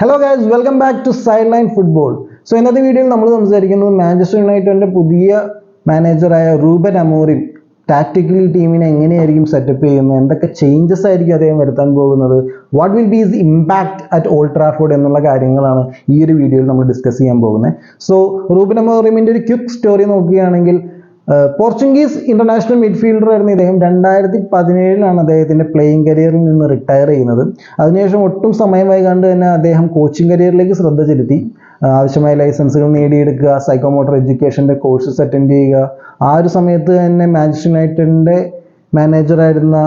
Hello guys welcome back to side line football so ഇന്നത്തെ വീഡിയോയിൽ നമ്മൾ സംസാരിക്കുന്നത് മാഞ്ചസ്റ്റർ യുണൈറ്റഡിന്റെ പുതിയ മാനേജറായ റൂബൻ അമോറിം ടാക്ടിക്കലി ടീമിനെ എങ്ങനെയായിരിക്കും സെറ്റപ്പ് ചെയ്യുന്നത്? എന്തൊക്കെ ചേഞ്ചസ് ആയിരിക്കും അദ്ദേഹം വരുത്താൻ പോകുന്നത്? What will be his impact at old Trafford എന്നുള്ള കാര്യങ്ങളാണ് ഈ ഒരു വീഡിയോയിൽ നമ്മൾ ഡിസ്കസ് ചെയ്യാൻ പോകുന്നത്. സോ റൂബൻ അമോറിമിന്റെ ഒരു ക്വിക്ക് സ്റ്റോറി നോക്കുകയാണെങ്കിൽ പോർച്ചുഗീസ് ഇന്റർനാഷണൽ മിഡ്ഫീൽഡർ ആയിരുന്നു ഇദ്ദേഹം രണ്ടായിരത്തി പതിനേഴിലാണ് അദ്ദേഹത്തിന്റെ പ്ലേയിങ് കരിയറിൽ നിന്ന് റിട്ടയർ ചെയ്യുന്നത്. അതിനുശേഷം ഒട്ടും സമയം വൈകാണ്ട് തന്നെ അദ്ദേഹം കോച്ചിങ് കരിയറിലേക്ക് ശ്രദ്ധ ചെലുത്തി. ആവശ്യമായ ലൈസൻസുകൾ നേടിയെടുക്കുക സൈക്കോമോട്ടർ എഡ്യൂക്കേഷന്റെ കോഴ്സസ് അറ്റൻഡ് ചെയ്യുക. ആ ഒരു സമയത്ത് തന്നെ മാഞ്ചസ്റ്റർ യുണൈറ്റഡിന്റെ മാനേജറായിരുന്ന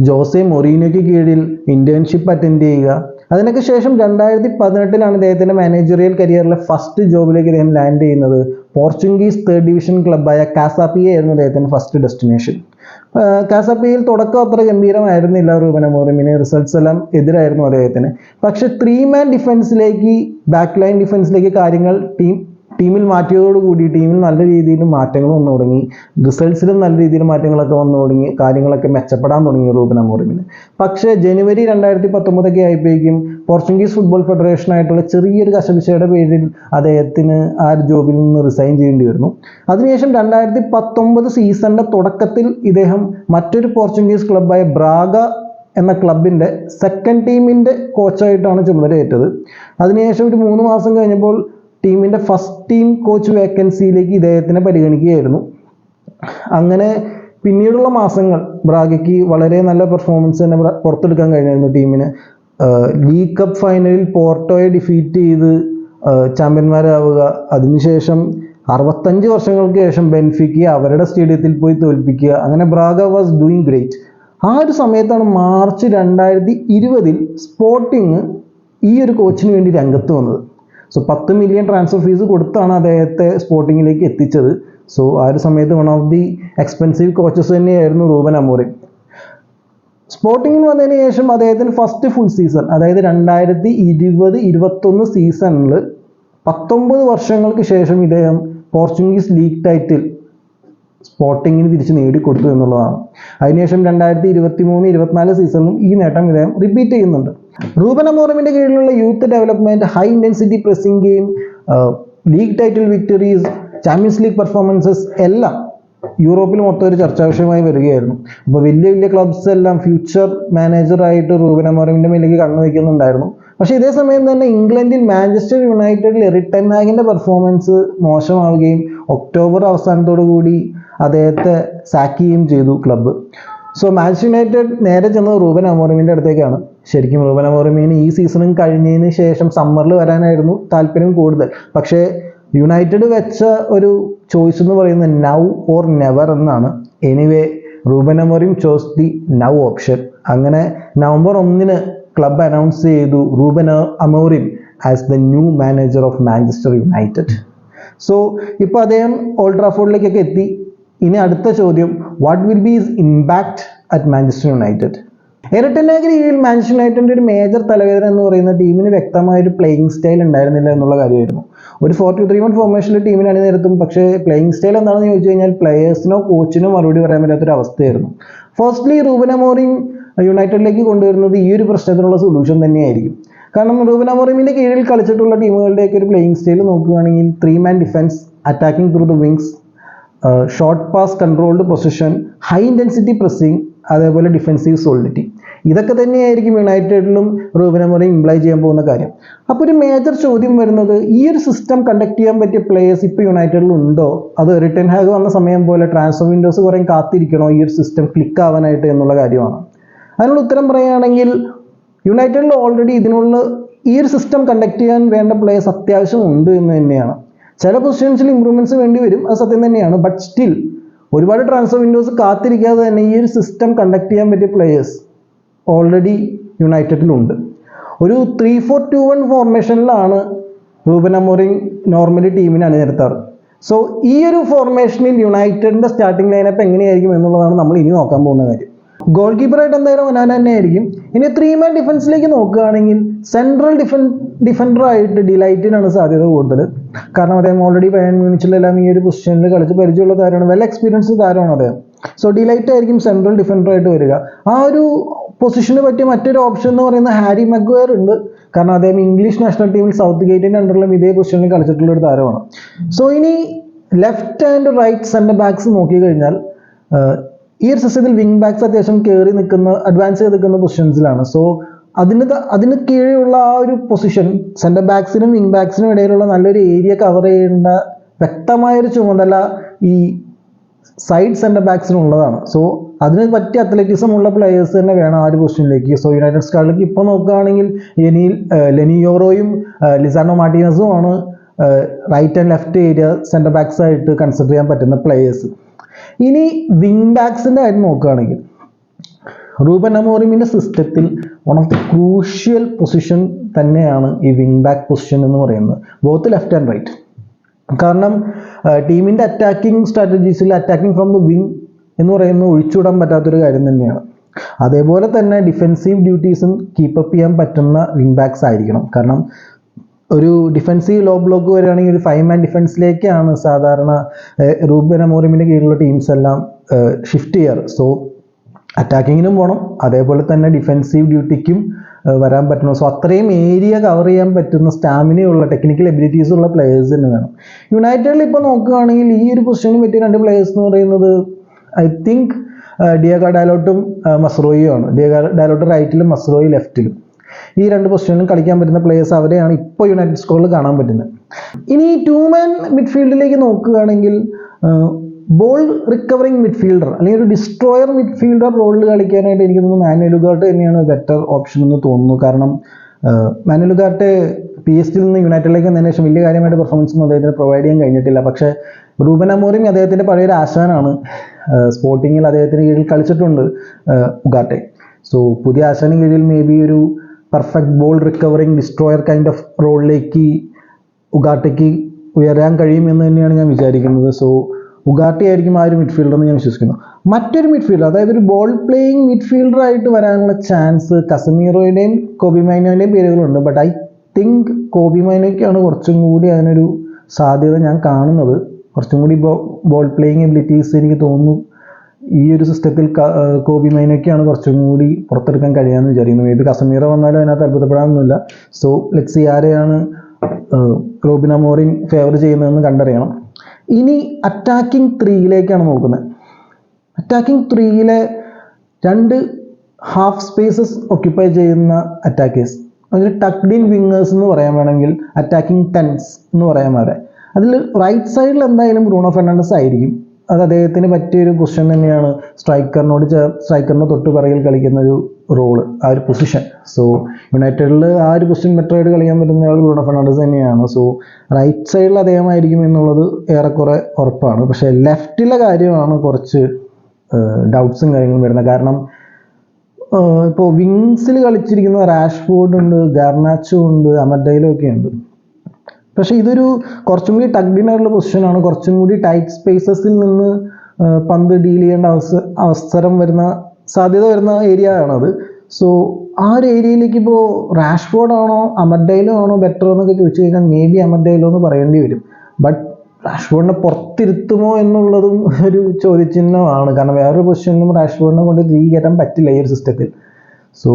ജോസെ മൊറീനോയ്ക്ക് കീഴിൽ ഇന്റേൺഷിപ്പ് അറ്റൻഡ് ചെയ്യുക. അതിനൊക്കെ ശേഷം രണ്ടായിരത്തി പതിനെട്ടിലാണ് അദ്ദേഹത്തിന്റെ മാനേജറിയൽ കരിയറിലെ ഫസ്റ്റ് ജോബിലേക്ക് അദ്ദേഹം ലാൻഡ് ചെയ്യുന്നത്. പോർച്ചുഗീസ് തേർഡ് ഡിവിഷൻ ക്ലബ്ബായ കാസാപ്പിയ ആയിരുന്നു അദ്ദേഹത്തിന്റെ ഫസ്റ്റ് ഡെസ്റ്റിനേഷൻ കാസാപ്പിയയിൽ തുടക്കം അത്ര ഗംഭീരമായിരുന്നില്ല റൂബൻ അമോറിമിന് റിസൾട്ട്സ് എല്ലാം എതിരായിരുന്നു അദ്ദേഹത്തിന്. പക്ഷേ ത്രീ മാൻ ഡിഫൻസിലേക്ക് ബാക്ക് ലൈൻ ഡിഫൻസിലേക്ക് കാര്യങ്ങൾ ടീം ടീമിൽ മാറ്റിയതോടുകൂടി ടീമിൽ നല്ല രീതിയിൽ മാറ്റങ്ങൾ വന്നു തുടങ്ങി. റിസൾട്ട്സിലും നല്ല രീതിയിൽ മാറ്റങ്ങളൊക്കെ വന്നു തുടങ്ങി. കാര്യങ്ങളൊക്കെ മെച്ചപ്പെടാൻ തുടങ്ങി റൂബൻ അമോറിമിന് പക്ഷേ ജനുവരി രണ്ടായിരത്തി പത്തൊമ്പതൊക്കെ ആയപ്പോഴേക്കും പോർച്ചുഗീസ് ഫുട്ബോൾ ഫെഡറേഷൻ ആയിട്ടുള്ള ചെറിയൊരു കശപിശയുടെ പേരിൽ അദ്ദേഹത്തിന് ആ ജോബിൽ നിന്ന് റിസൈൻ ചെയ്യേണ്ടി വരുന്നു. അതിനുശേഷം രണ്ടായിരത്തി പത്തൊമ്പത് സീസണിന്റെ തുടക്കത്തിൽ ഇദ്ദേഹം മറ്റൊരു പോർച്ചുഗീസ് ക്ലബ്ബായ ബ്രാഗ എന്ന ക്ലബിന്റെ സെക്കൻഡ് ടീമിന്റെ കോച്ചായിട്ടാണ് ചുമതലയേറ്റത്. അതിനുശേഷം ഒരു മൂന്ന് മാസം കഴിഞ്ഞപ്പോൾ ടീമിന്റെ ഫസ്റ്റ് ടീം കോച്ച് വേക്കൻസിയിലേക്ക് ഇദ്ദേഹത്തിനെ പരിഗണിക്കുകയായിരുന്നു. അങ്ങനെ പിന്നീടുള്ള മാസങ്ങൾ ബ്രാഗയ്ക്ക് വളരെ നല്ല പെർഫോമൻസ് തന്നെ പുറത്തെടുക്കാൻ കഴിഞ്ഞായിരുന്നു ടീമിന് ലീഗ് കപ്പ് ഫൈനലിൽ പോർട്ടോയെ ഡിഫീറ്റ് ചെയ്ത് ചാമ്പ്യന്മാരാവുക. അതിനുശേഷം അറുപത്തഞ്ച് വർഷങ്ങൾക്ക് ശേഷം ബെൻഫിക്ക് അവരുടെ സ്റ്റേഡിയത്തിൽ പോയി തോൽപ്പിക്കുക. അങ്ങനെ ബ്രാഗ വാസ് ഡൂയിങ് ഗ്രേറ്റ് ആ ഒരു സമയത്താണ് മാർച്ച് രണ്ടായിരത്തി ഇരുപതിൽ സ്പോർട്ടിങ് ഈ ഒരു കോച്ചിന് വേണ്ടി രംഗത്ത് വന്നത്. സോ പത്ത് മില്യൺ ട്രാൻസ്ഫർ ഫീസ് കൊടുത്താണ് അദ്ദേഹത്തെ സ്പോർട്ടിങ്ങിലേക്ക് എത്തിച്ചത്. സോ ആ ഒരു സമയത്ത് one of the expensive coaches തന്നെയായിരുന്നു റൂബൻ അമോറിൻ. സ്പോർട്ടിങ്ങിൽ വന്നതിന് ശേഷം അദ്ദേഹത്തിന് ഫസ്റ്റ് ഫുൾ സീസൺ അതായത് രണ്ടായിരത്തി ഇരുപത് ഇരുപത്തൊന്ന് സീസണിൽ പത്തൊമ്പത് വർഷങ്ങൾക്ക് ശേഷം ഇദ്ദേഹം പോർച്ചുഗീസ് ലീഗ് ടൈറ്റിൽ സ്പോർട്ടിങ്ങിന് തിരിച്ച് നേടിക്കൊടുത്തു എന്നുള്ളതാണ്. അതിനുശേഷം രണ്ടായിരത്തി ഇരുപത്തി മൂന്ന് ഇരുപത്തിനാല് സീസണിലും ഈ നേട്ടം ഇദ്ദേഹം റിപ്പീറ്റ് ചെയ്യുന്നുണ്ട്. റൂബൻ അമോറമിന്റെ കീഴിലുള്ള youth development high intensity pressing game league title victories champions league performances എല്ലാം യൂറോപ്പിൽ മൊത്തം ഒരു ചർച്ചാ വിഷയമായി വരികയായിരുന്നു. അപ്പോൾ വലിയ വലിയ ക്ലബ്സ് എല്ലാം ഫ്യൂച്ചർ മാനേജറായിട്ട് റൂബൻ അമോറമിന്റെ മേലേക്ക് കണ്ണുവയ്ക്കുന്നുണ്ടായിരുന്നു പക്ഷേ ഇതേ സമയം തന്നെ ഇംഗ്ലണ്ടിൽ മാഞ്ചസ്റ്റർ യുണൈറ്റഡിൽ എറിട്ടനാഗിന്റെ പെർഫോമൻസ് മോശമാവുകയും ഒക്ടോബർ അവസാനത്തോടു കൂടി അദ്ദേഹത്തെ സാക്ക് ചെയ്യുകയും ചെയ്തു ക്ലബ്ബ് സോ മാഞ്ചസ്റ്റർ യുണൈറ്റഡ് നേരെ ചെന്നത് റൂബൻ അമോറിമിന്റെ അടുത്തേക്കാണ്. ശരിക്കും റൂബൻ അമോറിമിന് ഈ സീസണും കഴിഞ്ഞതിന് ശേഷം സമ്മറിൽ വരാനായിരുന്നു താല്പര്യം കൂടുതൽ. പക്ഷേ യുണൈറ്റഡ് വെച്ച ഒരു ചോയ്സ് എന്ന് പറയുന്നത് നൗ ഓർ നെവർ എന്നാണ്. Anyway Ruben Amorim chose the now option അങ്ങനെ നവംബർ ഒന്നിന് ക്ലബ് അനൗൺസ് ചെയ്തു Ruben Amorim as the new manager of Manchester United so ഇപ്പോൾ അദ്ദേഹം ഓൾഡ് എത്തി. ഇനി അടുത്ത ചോദ്യം what will be his impact at Manchester United എരട്ടനാഗിരി കീഴിൽ മാഞ്ചസ്റ്റർ യുണൈറ്റഡിന്റെ ഒരു മേജർ തലവേദന എന്ന് പറയുന്ന ടീമിന് വ്യക്തമായ ഒരു പ്ലേയിങ് സ്റ്റൈൽ ഉണ്ടായിരുന്നില്ല എന്നുള്ള കാര്യമായിരുന്നു. ഒരു ഫോർ ടു ത്രീ വൺ ഫോർമേഷനിൽ ടീമിനാണ് അണിനിരത്തും പക്ഷേ പ്ലേയിങ് സ്റ്റൈൽ എന്താണെന്ന് ചോദിച്ചു കഴിഞ്ഞാൽ പ്ലെയേഴ്സിനോ കോച്ചിനോ മറുപടി പറയാൻ പറ്റാത്തൊരു അവസ്ഥയായിരുന്നു. ഫസ്റ്റ്ലി റൂബൻ അമോറിം യുണൈറ്റഡിലേക്ക് കൊണ്ടുവരുന്നത് ഈ ഒരു പ്രശ്നത്തിനുള്ള സൊല്യൂഷൻ തന്നെയായിരിക്കും. കാരണം റൂബൻ അമോറിമിന്റെ കീഴിൽ കളിച്ചിട്ടുള്ള ടീമുകളുടെയൊക്കെ ഒരു പ്ലേയിങ് സ്റ്റൈൽ നോക്കുകയാണെങ്കിൽ three man defence attacking through the wings short pass controlled possession high intensity pressing അതേപോലെ ഡിഫെൻസീവ് സോളിഡിറ്റി ഇതൊക്കെ തന്നെയായിരിക്കും യുണൈറ്റഡിലും റൂബൻ ഇംപ്ലൈ ചെയ്യാൻ പോകുന്ന കാര്യം. അപ്പോൾ ഒരു മേജർ ചോദ്യം വരുന്നത് ഈ ഒരു സിസ്റ്റം കണ്ടക്ട് ചെയ്യാൻ പറ്റിയ പ്ലേയേഴ്സ് ഇപ്പോൾ യുണൈറ്റഡിൽ ഉണ്ടോ? അത് റിട്ടേൺ ഹാഗ് വന്ന സമയം പോലെ ട്രാൻസ്ഫർ വിൻഡോസ് കുറേ കാത്തിരിക്കണോ? ഈ ഒരു സിസ്റ്റം ക്ലിക്ക് ആവാനായിട്ട് എന്നുള്ള കാര്യമാണ്. അതിനുള്ള ഉത്തരം പറയുകയാണെങ്കിൽ യുണൈറ്റഡിൽ ഓൾറെഡി ഇതിനുള്ള ഈ ഒരു സിസ്റ്റം കണ്ടക്ട് ചെയ്യാൻ വേണ്ട പ്ലേയേഴ്സ് അത്യാവശ്യം ഉണ്ട് എന്ന് തന്നെയാണ്. ചില പൊസിഷൻസിൽ ഇമ്പ്രൂവ്മെന്റ്സ് വേണ്ടി വരും അത് സത്യം തന്നെയാണ്. ബട്ട് സ്റ്റിൽ ഒരുപാട് ട്രാൻസ്ഫർ വിൻഡോസ് കാത്തിരിക്കാതെ തന്നെ ഈ ഒരു സിസ്റ്റം കണ്ടക്ട് ചെയ്യാൻ പറ്റിയ പ്ലേയേഴ്സ് ഓൾറെഡി യുണൈറ്റഡിലുണ്ട് ഒരു ത്രീ ഫോർ ടു വൺ ഫോർമേഷനിലാണ് റൂബൻ അമോറിങ് നോർമലി ടീമിനെ അണിനിരത്താറ്. സോ ഈ ഒരു ഫോർമേഷനിൽ യുണൈറ്റഡിന്റെ സ്റ്റാർട്ടിംഗ് ലൈനപ്പ് എങ്ങനെയായിരിക്കും എന്നുള്ളതാണ് നമ്മൾ ഇനി നോക്കാൻ പോകുന്ന കാര്യം. ഗോൾ കീപ്പറായിട്ട് എന്തായാലും ഒനാന തന്നെയായിരിക്കും. ഇനി ത്രീ മാൻ ഡിഫൻസിലേക്ക് നോക്കുകയാണെങ്കിൽ സെൻട്രൽ ഡിഫൻ ഡിഫൻഡറായിട്ട് ഡിലൈറ്റിനാണ് സാധ്യത കൂടുതൽ. കാരണം അദ്ദേഹം ഓൾറെഡി പയൻ മ്യൂണിച്ചിലെല്ലാം ഈ ഒരു പൊസിഷനിൽ കളിച്ച് പരിചയമുള്ള താരമാണ്. വെൽ എക്സ്പീരിയൻസ് താരമാണ് അദ്ദേഹം. സോ ഡിലൈറ്റ് ആയിരിക്കും സെൻട്രൽ ഡിഫൻഡറായിട്ട് വരിക. ആ ഒരു പൊസിഷന് പറ്റിയ മറ്റൊരു ഓപ്ഷൻ എന്ന് പറയുന്ന ഹാരി മഗ്വയർ ഉണ്ട്. കാരണം അദ്ദേഹം ഇംഗ്ലീഷ് നാഷണൽ ടീമിൽ സൗത്ത് ഗേറ്റിന്റെ അണ്ടറിലും ഇതേ പൊസിഷനിൽ കളിച്ചിട്ടുള്ള ഒരു താരമാണ്. സോ ഇനി left and right centre backs നോക്കി കഴിഞ്ഞാൽ ഈ ഒരു സിസ്റ്റത്തിൽ വിങ് ബാക്സ് അത്യാവശ്യം കയറി നിൽക്കുന്ന അഡ്വാൻസ് ചെയ്ത് നിൽക്കുന്ന പൊസിഷൻസിലാണ് സോ അതിന് അതിന് കീഴെയുള്ള ആ ഒരു പൊസിഷൻ സെന്റർ ബാക്സിനും വിങ് ബാക്സിനും ഇടയിലുള്ള നല്ലൊരു ഏരിയ കവർ ചെയ്യേണ്ട വ്യക്തമായൊരു ചുമതല ഈ സൈഡ് സെന്റർ സെന്റർ ബാക്സിനുള്ളതാണ് സോ അതിന് പറ്റിയ അത്ലറ്റിസം ഉള്ള പ്ലെയേഴ്സ് തന്നെ വേണം ആ ഒരു പൊസിഷനിലേക്ക് സോ യുണൈറ്റഡ് സ്റ്റാറിലേക്ക് ഇപ്പോൾ നോക്കുകയാണെങ്കിൽ ലെനിയിൽ ലെനിയോറോയും ലിസാനോ മാർട്ടിനസും ആണ് right and left area centre backs ആയിട്ട് കൺസിഡർ ചെയ്യാൻ പറ്റുന്ന പ്ലെയേഴ്സ് ഇനി വിങ് ബാക്സിന്റെ കാര്യം നോക്കുകയാണെങ്കിൽ റൂബൻ അമോറിമിന്റെ സിസ്റ്റത്തിൽ one of the crucial position തന്നെയാണ് ഈ വിങ് ബാക്ക് പൊസിഷൻ എന്ന് പറയുന്നത്. ബോത്ത് ലെഫ്റ്റ് ആൻഡ് റൈറ്റ് കാരണം ടീമിന്റെ അറ്റാക്കിംഗ് സ്ട്രാറ്റജീസിൽ അറ്റാക്കിംഗ് ഫ്രം ദ വിങ് എന്ന് പറയുന്നത് ഒഴിച്ചുവിടാൻ പറ്റാത്തൊരു കാര്യം തന്നെയാണ്. അതേപോലെ തന്നെ ഡിഫെൻസീവ് ഡ്യൂട്ടീസും കീപ്പപ്പ് ചെയ്യാൻ പറ്റുന്ന വിങ് ബാക്സ് ആയിരിക്കണം. കാരണം ഒരു ഡിഫെൻസീവ് ലോ ബ്ലോക്ക് വരികയാണെങ്കിൽ ഒരു ഫൈവ് മാൻ ഡിഫെൻസിലേക്കാണ് സാധാരണ റൂബൻ അമോറിമിന്റെ കീഴിലുള്ള ടീംസ് എല്ലാം ഷിഫ്റ്റ് ചെയ്യാറ്. സോ അറ്റാക്കിങ്ങിനും പോകണം അതേപോലെ തന്നെ ഡിഫെൻസീവ് ഡ്യൂട്ടിക്കും വരാൻ പറ്റണം. സോ അത്രയും ഏരിയ കവർ ചെയ്യാൻ പറ്റുന്ന സ്റ്റാമിനയുള്ള ടെക്നിക്കൽ എബിലിറ്റീസ് ഉള്ള പ്ലേയേഴ്സ് തന്നെ വേണം. യുണൈറ്റഡിൽ ഇപ്പോൾ നോക്കുകയാണെങ്കിൽ ഈ ഒരു പൊസിഷന് പറ്റിയ രണ്ട് പ്ലേയേഴ്സ് എന്ന് പറയുന്നത് ഐ തിങ്ക് ഡിയഗ ഡാലോട്ടും മസ്രോയിയും ആണ്. ഡിയഗ ഡാലോട്ട് റൈറ്റിലും മസ്രോയി ലെഫ്റ്റിലും ഈ രണ്ട് പൊസിഷനിലും കളിക്കാൻ പറ്റുന്ന പ്ലേയേഴ്സ് അവരെയാണ് ഇപ്പോൾ യുണൈറ്റഡ് സ്കോറിൽ കാണാൻ പറ്റുന്നത്. ഇനി ടൂ മാൻ മിഡ്ഫീൽഡിലേക്ക് നോക്കുകയാണെങ്കിൽ ബോൾ റിക്കവറിങ് മിഡ്ഫീൽഡർ അല്ലെങ്കിൽ ഒരു ഡിസ്ട്രോയർ മിഡ്ഫീൽഡർ റോളിൽ കളിക്കാനായിട്ട് എനിക്ക് തോന്നുന്നു മാനുവൽ ഗാർട്ട് തന്നെയാണ് ബെറ്റർ ഓപ്ഷൻ എന്ന് തോന്നുന്നു. കാരണം മാനുവൽ ഉഗാർട്ട് പി എസ് ടിയിൽ നിന്ന് യുണൈറ്റഡിലേക്ക് വന്നതിന് ശേഷം വലിയ കാര്യമായിട്ട് പെർഫോമൻസ് ഒന്നും അദ്ദേഹത്തിന് പ്രൊവൈഡ് ചെയ്യാൻ കഴിഞ്ഞിട്ടില്ല. പക്ഷേ റൂബൻ അമോറിയും അദ്ദേഹത്തിന്റെ പഴയൊരു ആശാനാണ്. സ്പോർട്ടിങ്ങിൽ അദ്ദേഹത്തിന് കീഴിൽ കളിച്ചിട്ടുണ്ട് ഉഗാട്ടെ സോ പുതിയ ആശാന് കീഴിൽ മേ ബി ഒരു perfect ball recovering destroyer kind of റോളിലേക്ക് ഉഗാട്ടയ്ക്ക് ഉയരാൻ കഴിയുമെന്ന് തന്നെയാണ് ഞാൻ വിചാരിക്കുന്നത്. സോ ഉഗാട്ടി ആയിരിക്കും ആ ഒരു മിഡ്ഫീൽഡർ എന്ന് ഞാൻ വിശ്വസിക്കുന്നു. മറ്റൊരു മിഡ്ഫീൽഡർ അതായത് ഒരു ബോൾ പ്ലേയിങ് മിഡ്ഫീൽഡർ ആയിട്ട് വരാനുള്ള ചാൻസ് കസമീറോയുടെയും കോബി മൈനോയുടെയും പേരുകളുണ്ട്. ബട്ട് ഐ തിങ്ക് കോബി മൈനോയ്ക്കാണ് കുറച്ചും കൂടി അതിനൊരു സാധ്യത ഞാൻ കാണുന്നത്. കുറച്ചും കൂടി ബോൾ പ്ലേയിങ് എബിലിറ്റീസ് എനിക്ക് തോന്നുന്നു. ഈ ഒരു സിസ്റ്റത്തിൽ കോബി മൈനൊക്കെയാണ് കുറച്ചും കൂടി പുറത്തെടുക്കാൻ കഴിയാമെന്ന് വിചാരിക്കുന്നു. മേ ബി കസമീറ വന്നാലും അതിനകത്ത് അത്ഭുതപ്പെടാനൊന്നുമില്ല. സോ ലെറ്റ്സ് ആരെയാണ് റോബിൻ ഫേവർ ചെയ്യുന്നതെന്ന് കണ്ടറിയണം. ഇനി അറ്റാക്കിംഗ് ത്രീയിലേക്കാണ് നോക്കുന്നത്. അറ്റാക്കിംഗ് ത്രീയിലെ രണ്ട് ഹാഫ് സ്പേസസ് ഒക്യുപ്പൈ ചെയ്യുന്ന അറ്റാക്കേഴ്സ് അതിൽ ടക്ഡ് ഇൻ വിങ്ങേഴ്സ് എന്ന് പറയാൻ വേണമെങ്കിൽ അറ്റാക്കിംഗ് ടെൻസ് എന്ന് പറയാൻ വേറെ അതിൽ റൈറ്റ് സൈഡിൽ എന്തായാലും ബ്രൂണോ ഫെർണാണ്ടസ് ആയിരിക്കും. അത് അദ്ദേഹത്തിന് പറ്റിയൊരു പൊസിഷൻ തന്നെയാണ്. സ്ട്രൈക്കറിനോട് സ്ട്രൈക്കറിന് തൊട്ട് പിറകിൽ കളിക്കുന്ന ഒരു റോൾ ആ ഒരു പൊസിഷൻ സോ യുണൈറ്റഡിൽ ആ ഒരു പൊസിഷൻ ബെറ്റർ ആയിട്ട് കളിക്കാൻ പറ്റുന്ന ആൾ ബ്രൂണോ ഫെർണാണ്ടസ് തന്നെയാണ്. സോ റൈറ്റ് സൈഡിൽ അദ്ദേഹമായിരിക്കും എന്നുള്ളത് ഏറെക്കുറെ ഉറപ്പാണ്. പക്ഷേ ലെഫ്റ്റിലെ കാര്യമാണ് കുറച്ച് ഡൗട്ട്സും കാര്യങ്ങളും വരുന്നത്. കാരണം ഇപ്പോൾ വിങ്സിൽ കളിച്ചിരിക്കുന്ന റാഷ്ഫോർഡ് ഉണ്ട് ഗാർണാച്ചോ ഉണ്ട് അമഡൈലോ ഒക്കെ ഉണ്ട്. പക്ഷേ ഇതൊരു കുറച്ചും കൂടി ടഗ്ഡിനായിട്ടുള്ള പൊസിഷനാണ് കുറച്ചും കൂടി ടൈറ്റ് സ്പേസസിൽ നിന്ന് പന്ത് ഡീൽ ചെയ്യേണ്ട അവസ അവസരം വരുന്ന സാധ്യത വരുന്ന ഏരിയ ആണത് സോ ആ ഒരു ഏരിയയിലേക്ക് ഇപ്പോൾ റാഷ്ഫോർഡ് ആണോ അമർഡൈലോ ആണോ ബെറ്റർ എന്നൊക്കെ ചോദിച്ചു കഴിഞ്ഞാൽ മേ ബി അമർഡൈലോ എന്ന് പറയേണ്ടി വരും. ബട്ട് റാഷ്ഫോർഡിനെ പുറത്തിരുത്തുമോ എന്നുള്ളതും ഒരു ചോദ്യചിഹ്നമാണ്. കാരണം വേറൊരു പൊസിഷനിലും റാഷ്ഫോർഡിനെ കൊണ്ട് തിരികെ കയറ്റാൻ പറ്റില്ല ഈ ഒരു സിസ്റ്റത്തിൽ സോ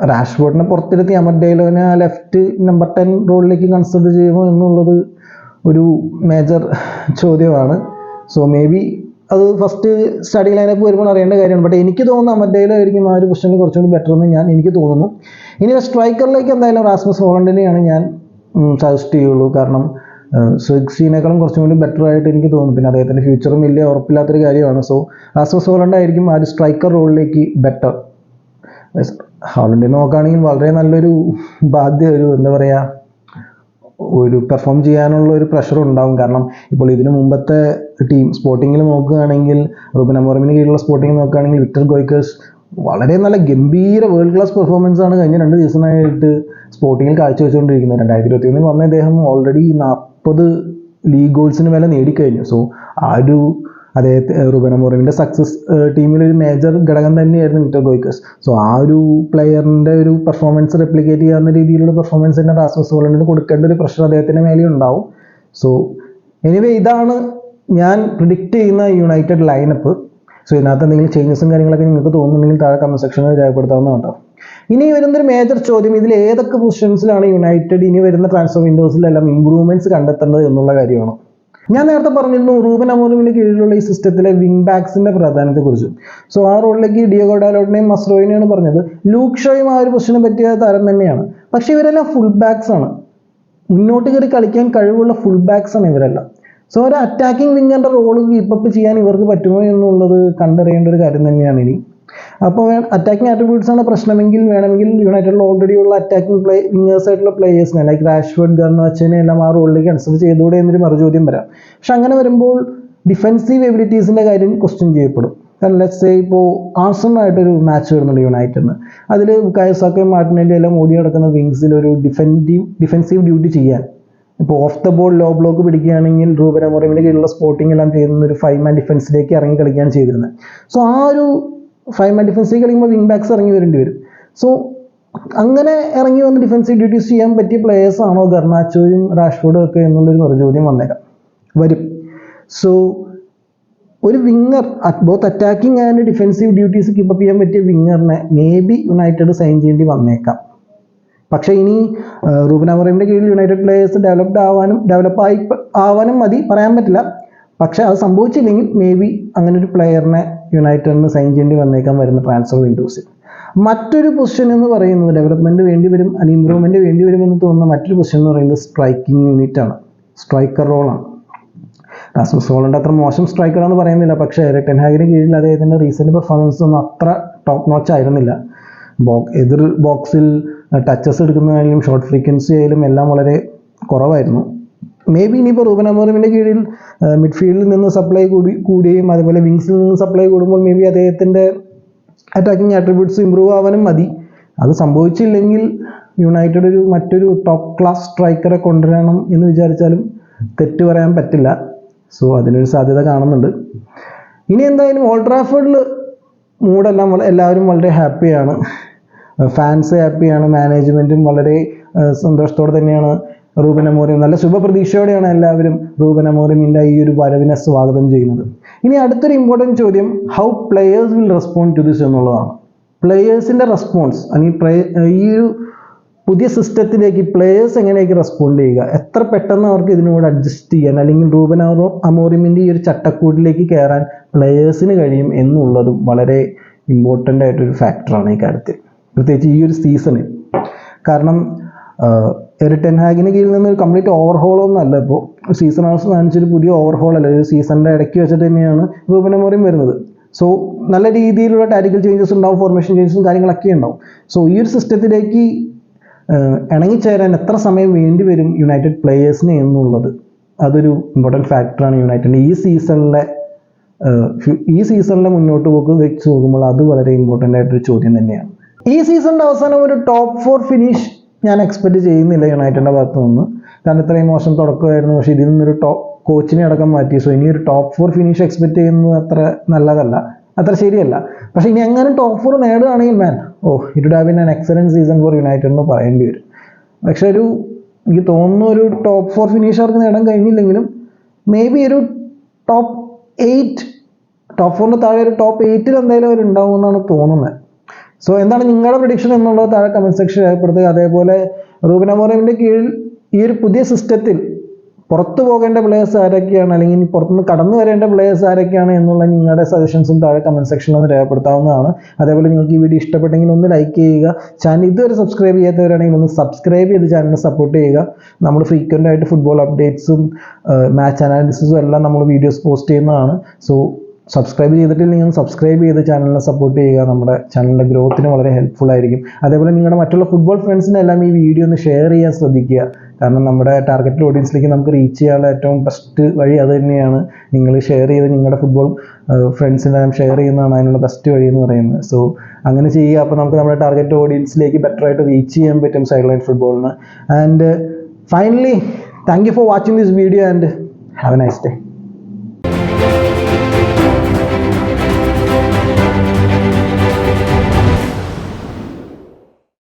റാഷ്ഫോർഡിനെ പുറത്തിരുത്തി ഡെയ്ലോനെ ആ ലെഫ്റ്റ് നമ്പർ ടെൻ റോളിലേക്ക് കൺസിഡർ ചെയ്യുമോ എന്നുള്ളത് ഒരു മേജർ ചോദ്യമാണ്. സോ മേ ബി അത് ഫസ്റ്റ് സ്റ്റഡി ലൈനപ്പ് വരുമ്പോൾ അറിയേണ്ട കാര്യമാണ്. ബട്ട് എനിക്ക് തോന്നുന്നു അമർ ഡെയ്ലോ ആയിരിക്കും ആ ഒരു പൊസിഷനിൽ കുറച്ചുകൂടി ബെറ്റർ എന്ന് ഞാൻ എനിക്ക് തോന്നുന്നു. ഇനി സ്ട്രൈക്കറിലേക്ക് എന്തായാലും റാസ്മസ് ഹോളണ്ടിനെയാണ് ഞാൻ സജസ്റ്റ് ചെയ്യുള്ളൂ. കാരണം സ്വിഗ്സിനേക്കാളും കുറച്ചും കൂടി ബെറ്റർ ആയിട്ട് എനിക്ക് തോന്നുന്നു. പിന്നെ അദ്ദേഹത്തിന്റെ ഫ്യൂച്ചറും വലിയ ഉറപ്പില്ലാത്തൊരു കാര്യമാണ്. സോ റാസ്മസ് ഹോളണ്ട് ആയിരിക്കും ആ ഒരു സ്ട്രൈക്കർ റോളിലേക്ക് ബെറ്റർ ഹാളണ്ടിനെ നോക്കുകയാണെങ്കിൽ വളരെ നല്ലൊരു ബാധ്യത ഒരു എന്താ പറയുക ഒരു പെർഫോം ചെയ്യാനുള്ള ഒരു പ്രഷർ ഉണ്ടാവും. കാരണം ഇപ്പോൾ ഇതിനു മുമ്പത്തെ ടീം സ്പോർട്ടിങ്ങിൽ നോക്കുകയാണെങ്കിൽ റൂബൻ അമോറമിന് കീഴിലുള്ള സ്പോർട്ടിങ് നോക്കുകയാണെങ്കിൽ വിക്ടർ ഗോയ്ക്കേഴ്സ് വളരെ നല്ല ഗംഭീര വേൾഡ് ക്ലാസ് പെർഫോമൻസ് ആണ് കഴിഞ്ഞ രണ്ട് ദിവസമായിട്ട് സ്പോർട്ടിങ്ങിൽ കാഴ്ചവെച്ചുകൊണ്ടിരിക്കുന്നത്. രണ്ടായിരത്തി ഇരുപത്തി ഒന്നിൽ വന്ന ഇദ്ദേഹം ഓൾറെഡി നാൽപ്പത് ലീഗ് ഗോൾസിന് മേലെ നേടിക്കഴിഞ്ഞു. സോ ആ ഒരു അദ്ദേഹത്തെ റുബൻ അമോറിമിന്റെ സക്സസ് ടീമിൽ ഒരു മേജർ ഘടകം തന്നെയായിരുന്നു വിക്ടർ ഗോയ്ക്കസ്. സോ ആ ഒരു പ്ലെയറിന്റെ ഒരു പെർഫോമൻസ് റെപ്ലിക്കേറ്റ് ചെയ്യാവുന്ന രീതിയിലുള്ള പെർഫോമൻസ് തന്നെ റാസ്മസ് ഹോളണ്ടിന് കൊടുക്കേണ്ട ഒരു പ്രഷർ അദ്ദേഹത്തിന്റെ മേലെ ഉണ്ടാവും. സോ എനിവേ ഇതാണ് ഞാൻ പ്രിഡിക്റ്റ് ചെയ്യുന്ന യുണൈറ്റഡ് ലൈനപ്പ് സോ ഇതിനകത്ത് എന്തെങ്കിലും ചേഞ്ചസും കാര്യങ്ങളൊക്കെ നിങ്ങൾക്ക് തോന്നുന്നുണ്ടെങ്കിൽ താഴെ കമന്റ് സെക്ഷനിൽ രേഖപ്പെടുത്താവുന്നതാണ് ഇനി വരുന്നൊരു മേജർ ചോദ്യം ഇതിൽ ഏതൊക്കെ പൊസിഷൻസിലാണ് യുണൈറ്റഡ് ഇനി വരുന്ന ട്രാൻസ്ഫർ വിൻഡോസിലെല്ലാം ഇമ്പ്രൂവ്മെന്റ്സ് കണ്ടെത്തേണ്ടത് എന്നുള്ള കാര്യമാണ്? ഞാൻ നേരത്തെ പറഞ്ഞിരുന്നു റൂബൻ അമോറിമിന് കീഴിലുള്ള ഈ സിസ്റ്റത്തിലെ വിങ് ബാക്സിന്റെ പ്രാധാന്യത്തെക്കുറിച്ച്. സോ ആ റോളിലേക്ക് ഡിയോഗോ ഡാലോട്ടിനെയും മസ്രോയിനെയാണ് പറഞ്ഞത്. ലൂക്ക് ഷോയും ആ ഒരു പൊസിഷനെ പറ്റിയ താരം തന്നെയാണ്. പക്ഷെ ഇവരെല്ലാം ഫുൾ ബാക്സ് ആണ്. മുന്നോട്ട് കയറി കളിക്കാൻ കഴിവുള്ള ഫുൾ ബാക്സ് ആണ് ഇവരെല്ലാം. സോ ഒരു അറ്റാക്കിംഗ് വിങ്ങറിന്റെ റോൾ കീപ്പപ്പ് ചെയ്യാൻ ഇവർക്ക് പറ്റുമോ എന്നുള്ളത് കണ്ടറിയേണ്ട ഒരു കാര്യം തന്നെയാണ് ഇനി. അപ്പോൾ അറ്റാക്കിംഗ് ആട്രിബ്യൂട്ട്സ് ആണ് പ്രശ്നമെങ്കിൽ വേണമെങ്കിൽ യുണൈറ്റഡിൽ ഓൾറെഡി ഉള്ള അറ്റാക്കിംഗ് പ്ലേ വിങ്ങേഴ്സ് ആയിട്ടുള്ള പ്ലേയേഴ്സിനെ ലൈക്ക് രാഷ്ഫേർഡ് ഗർണോച്ചനെ എല്ലാം ആ റോളിലേക്ക് കൺസിഡർ ചെയ്തുകൂടെ എന്നൊരു മറുചോദ്യം വരാം. പക്ഷെ അങ്ങനെ വരുമ്പോൾ ഡിഫെൻസീവ് എബിലിറ്റീസിന്റെ കാര്യം ക്വസ്റ്റ്യൻ ചെയ്യപ്പെടും. കാരണം ലെറ്റ്സ് സേ ഇപ്പോൾ ആഴ്സണലായിട്ടൊരു മാച്ച് വരുന്നുണ്ട് യുണൈറ്റഡിന് അതിൽ കയസാക്കയും മാർട്ടിനെന്റെ എല്ലാം ഓടി നടക്കുന്ന വിങ്സിൽ ഒരു ഡിഫെന്റീവ് ഡിഫെൻസീവ് ഡ്യൂട്ടി ചെയ്യാൻ. ഇപ്പോൾ off the ball low block പിടിക്കുകയാണെങ്കിൽ റൂബൻ കീഴിലുള്ള സ്പോർട്ടിംഗ് എല്ലാം ചെയ്യുന്ന ഒരു ഫൈവ് മാൻ ഡിഫൻസിലേക്ക് ഇറങ്ങി കളിക്കുകയാണ് ചെയ്തിരുന്നത്. സോ ആ ഒരു ഫൈവ് മാൻ ഡിഫൻസിലേക്ക് കളിക്കുമ്പോൾ വിങ് ബാക്സ് ഇറങ്ങി വരേണ്ടി വരും. സോ അങ്ങനെ ഇറങ്ങി വന്ന് ഡിഫൻസീവ് ഡ്യൂട്ടീസ് ചെയ്യാൻ പറ്റിയ പ്ലേയേഴ്സ് ആണോ ഗർണാച്ചോയും റാഷ്ഫോർഡും ഒക്കെ എന്നുള്ളൊരു മറുചോദ്യം വന്നേക്കാം. വരും. സോ ഒരു winger both attacking and defensive duties keep up ചെയ്യാൻ പറ്റിയ വിങ്ങറിനെ മേ ബി യുണൈറ്റഡ് സൈൻ ചെയ്യേണ്ടി വന്നേക്കാം. പക്ഷേ ഇനി റൂബൻ കീഴിൽ യുണൈറ്റഡ് പ്ലേയേഴ്സ് ഡെവലപ്ഡ് ആവാനും ഡെവലപ്പ് ആയി ആവാനും മതി പറയാൻ പറ്റില്ല. പക്ഷെ അത് സംഭവിച്ചില്ലെങ്കിൽ മേ ബി അങ്ങനെ ഒരു പ്ലെയറിനെ യുണൈറ്റഡിന് സൈൻ ചെയ്യേണ്ടി വന്നേക്കാൻ വരുന്ന ട്രാൻസ്ഫർ വിൻഡോസിൽ മറ്റൊരു പൊസിഷൻ എന്ന് പറയുന്നത് ഡെവലപ്മെന്റ് വേണ്ടി വരും അല്ലെങ്കിൽ ഇമ്പ്രൂവ്മെന്റ് വേണ്ടി വരും എന്ന് തോന്നുന്ന മറ്റൊരു പൊസിഷൻ എന്ന് പറയുന്നത് സ്ട്രൈക്കിംഗ് യൂണിറ്റ് ആണ്. സ്ട്രൈക്കർ റോളാണ് റാസ്മസ് ഹോളണ്ട് അത്ര മോശം സ്ട്രൈക്കറാണെന്ന് പറയുന്നില്ല പക്ഷേ ടെൻഹാഗിന് കീഴിൽ അദ്ദേഹത്തിന്റെ റീസെന്റ് പെർഫോമൻസ് ഒന്നും അത്ര ടോപ്പ് നോച്ച് ആയിരുന്നില്ല. ബോക്സ് എതിർ ബോക്സിൽ ടച്ചസ് എടുക്കുന്നതായാലും ഷോർട്ട് ഫ്രീക്വൻസി ആയാലും എല്ലാം വളരെ കുറവായിരുന്നു. മേ ബി ഇനിയിപ്പോൾ റൂബൻ അമോറിമിന്റെ കീഴിൽ മിഡ്ഫീൽഡിൽ നിന്ന് സപ്ലൈ കൂടി കൂടുകയും അതുപോലെ വിങ്സിൽ നിന്ന് സപ്ലൈ കൂടുമ്പോൾ മേ ബി അദ്ദേഹത്തിന്റെ അറ്റാക്കിംഗ് ആട്രിബ്യൂട്ട്സ് ഇമ്പ്രൂവ് ആവാനും മതി. അത് സംഭവിച്ചില്ലെങ്കിൽ യുണൈറ്റഡ് ഒരു മറ്റൊരു ടോപ്പ് ക്ലാസ് സ്ട്രൈക്കറെ കൊണ്ടുവരണം എന്ന് വിചാരിച്ചാലും തെറ്റ് പറയാൻ പറ്റില്ല. സോ അതിനൊരു സാധ്യത കാണുന്നുണ്ട്. ഇനി എന്തായാലും ഓൾട്രാഫേർഡിൽ മൂടെല്ലാം വള- എല്ലാവരും വളരെ ഹാപ്പിയാണ് ഫാൻസ് ഹാപ്പിയാണ് മാനേജ്മെന്റും വളരെ സന്തോഷത്തോടെ തന്നെയാണ് റൂബൻ അമോറിയം. നല്ല ശുഭപ്രതീക്ഷയോടെയാണ് എല്ലാവരും റൂബൻ അമോറിമിന്റെ ഈ ഒരു വരവിനെ സ്വാഗതം ചെയ്യുന്നത്. ഇനി അടുത്തൊരു ഇമ്പോർട്ടന്റ് ചോദ്യം how players will respond to this എന്നുള്ളതാണ്. പ്ലെയേഴ്സിന്റെ റെസ്പോൺസ് അല്ലെങ്കിൽ ഈ ഒരു പുതിയ സിസ്റ്റത്തിലേക്ക് പ്ലേയേഴ്സ് എങ്ങനെയൊക്കെ റെസ്പോണ്ട് ചെയ്യുക എത്ര പെട്ടെന്ന് അവർക്ക് ഇതിനോട് അഡ്ജസ്റ്റ് ചെയ്യാൻ അല്ലെങ്കിൽ റൂബൻ അമോറിമിന്റെ ഈ ഒരു ചട്ടക്കൂട്ടിലേക്ക് കയറാൻ പ്ലേയേഴ്സിന് കഴിയും എന്നുള്ളതും വളരെ ഇമ്പോർട്ടന്റ് ആയിട്ടൊരു ഫാക്ടറാണ് ഈ കാര്യത്തിൽ. പ്രത്യേകിച്ച് ഈ ഒരു സീസണിൽ കാരണം ടെൻഹാഗിന് കീഴിൽ നിന്ന് ഒരു കംപ്ലീറ്റ് ഓവർഹോളൊന്നും അല്ല ഇപ്പോൾ ഹൗസ് ഒരു പുതിയ ഓവർഹോൾ അല്ല. ഒരു സീസണിന്റെ ഇടയ്ക്ക് വെച്ചിട്ട് തന്നെയാണ് റൂബൻ വരുന്നത്. സോ നല്ല രീതിയിലുള്ള ടാരിക്കൽ ചേഞ്ചസ് ഉണ്ടാവും ഫോർമേഷൻ ചേഞ്ചസും കാര്യങ്ങളൊക്കെ ഉണ്ടാവും. സോ ഈ ഒരു സിസ്റ്റത്തിലേക്ക് ഇണങ്ങിച്ചേരാൻ എത്ര സമയം വേണ്ടി വരും യുണൈറ്റഡ് പ്ലേയേഴ്സിന് എന്നുള്ളത്? അതൊരു ഇമ്പോർട്ടന്റ് ഫാക്ടറാണ് യുണൈറ്റഡിന്റെ ഈ സീസണിലെ ഈ സീസണിലെ മുന്നോട്ട് പോക്ക് വെച്ച് നോക്കുമ്പോൾ അത് വളരെ ഇമ്പോർട്ടന്റ് ആയിട്ടൊരു ചോദ്യം തന്നെയാണ്. ഈ സീസണിന്റെ അവസാനം ഒരു ടോപ്പ് ഫോർ ഫിനിഷ് ഞാൻ എക്സ്പെക്റ്റ് ചെയ്യുന്നില്ല യുണൈറ്റഡിന്റെ ഭാഗത്തു നിന്ന്. കാരണം ഇത്രയും മോശം തുടക്കമായിരുന്നു. പക്ഷേ ഇതിൽ നിന്നൊരു ടോപ്പ് കോച്ചിനെ അടക്കം മാറ്റി. സോ ഇനി ഒരു ടോപ്പ് ഫോർ ഫിനിഷ് എക്സ്പെക്റ്റ് ചെയ്യുന്നത് അത്ര നല്ലതല്ല. അത്ര ശരിയല്ല. പക്ഷേ ഇനി എങ്ങനെ top four നേടുകയാണെങ്കിൽ man oh it have been an excellent season for United എന്ന് പറയേണ്ടി വരും. പക്ഷേ ഒരു എനിക്ക് തോന്നുന്നു ഒരു ടോപ്പ് ഫോർ ഫിനിഷ് അവർക്ക് നേടാൻ കഴിഞ്ഞില്ലെങ്കിലും മേ ബി ഒരു ടോപ്പ് എയ്റ്റ് ടോപ്പ് ഫോറിന് താഴെ ഒരു ടോപ്പ് എയ്റ്റിൽ എന്തായാലും അവർ ഉണ്ടാവും എന്നാണ് തോന്നുന്നത്. സോ എന്താണ് നിങ്ങളുടെ പ്രഡിക്ഷൻ എന്നുള്ളത് താഴെ കമന്റ് സെക്ഷൻ രേഖപ്പെടുത്തുക. അതേപോലെ റൂബൻ അമോറിമിന്റെ കീഴിൽ ഈ ഒരു പുതിയ സിസ്റ്റത്തിൽ പുറത്തു പോകേണ്ട പ്ലേയേഴ്സ് ആരൊക്കെയാണ്? അല്ലെങ്കിൽ പുറത്തുനിന്ന് കടന്നു വരേണ്ട പ്ലേയേഴ്സ് ആരൊക്കെയാണ് എന്നുള്ള നിങ്ങളുടെ സജഷൻസും താഴെ കമന്റ് സെക്ഷനിൽ ഒന്ന് രേഖപ്പെടുത്താവുന്നതാണ്. അതേപോലെ നിങ്ങൾക്ക് ഈ വീഡിയോ ഇഷ്ടപ്പെട്ടെങ്കിൽ ഒന്ന് ലൈക്ക് ചെയ്യുക. ചാനൽ ഇതുവരെ സബ്സ്ക്രൈബ് ചെയ്യാത്തവരാണെങ്കിൽ ഒന്ന് സബ്സ്ക്രൈബ് ചെയ്ത് ചാനലിനെ സപ്പോർട്ട് ചെയ്യുക. നമ്മൾ ഫ്രീക്വന്റ് ആയിട്ട് ഫുട്ബോൾ അപ്ഡേറ്റ്സും മാച്ച് അനാലിസിസും എല്ലാം നമ്മൾ വീഡിയോസ് പോസ്റ്റ് ചെയ്യുന്നതാണ്. സോ സബ്സ്ക്രൈബ് ചെയ്തിട്ടില്ലെങ്കിൽ സബ്സ്ക്രൈബ് ചെയ്ത് ചാനലിനെ സപ്പോർട്ട് ചെയ്യുക. നമ്മുടെ ചാനലിന്റെ ഗ്രോത്തിന് വളരെ ഹെൽപ്ഫുൾ ആയിരിക്കും. അതേപോലെ നിങ്ങളുടെ മറ്റുള്ള ഫുട്ബോൾ ഫ്രണ്ട്സിനെ എല്ലാം ഈ വീഡിയോ ഒന്ന് ഷെയർ ചെയ്യാൻ ശ്രദ്ധിക്കുക. കാരണം നമ്മുടെ ടാർഗറ്റ് ഓഡിയൻസിലേക്ക് നമുക്ക് റീച്ച് ചെയ്യാനുള്ള ഏറ്റവും ബെസ്റ്റ് വഴി അത് തന്നെയാണ്. നിങ്ങൾ ഷെയർ ചെയ്ത് നിങ്ങളുടെ ഫുട്ബോൾ ഫ്രണ്ട്സിനെല്ലാം ഷെയർ ചെയ്യുന്നതാണ് അതിനുള്ള ബെസ്റ്റ് വഴി എന്ന് പറയുന്നത്. സോ അങ്ങനെ ചെയ്യുക. അപ്പോൾ നമുക്ക് നമ്മുടെ ടാർഗറ്റ് ഓഡിയൻസിലേക്ക് ബെറ്റർ ആയിട്ട് റീച്ച് ചെയ്യാൻ പറ്റും സൈഡ് ലൈൻ ഫുട്ബോളിന് and finally thank you for watching this video and have a nice day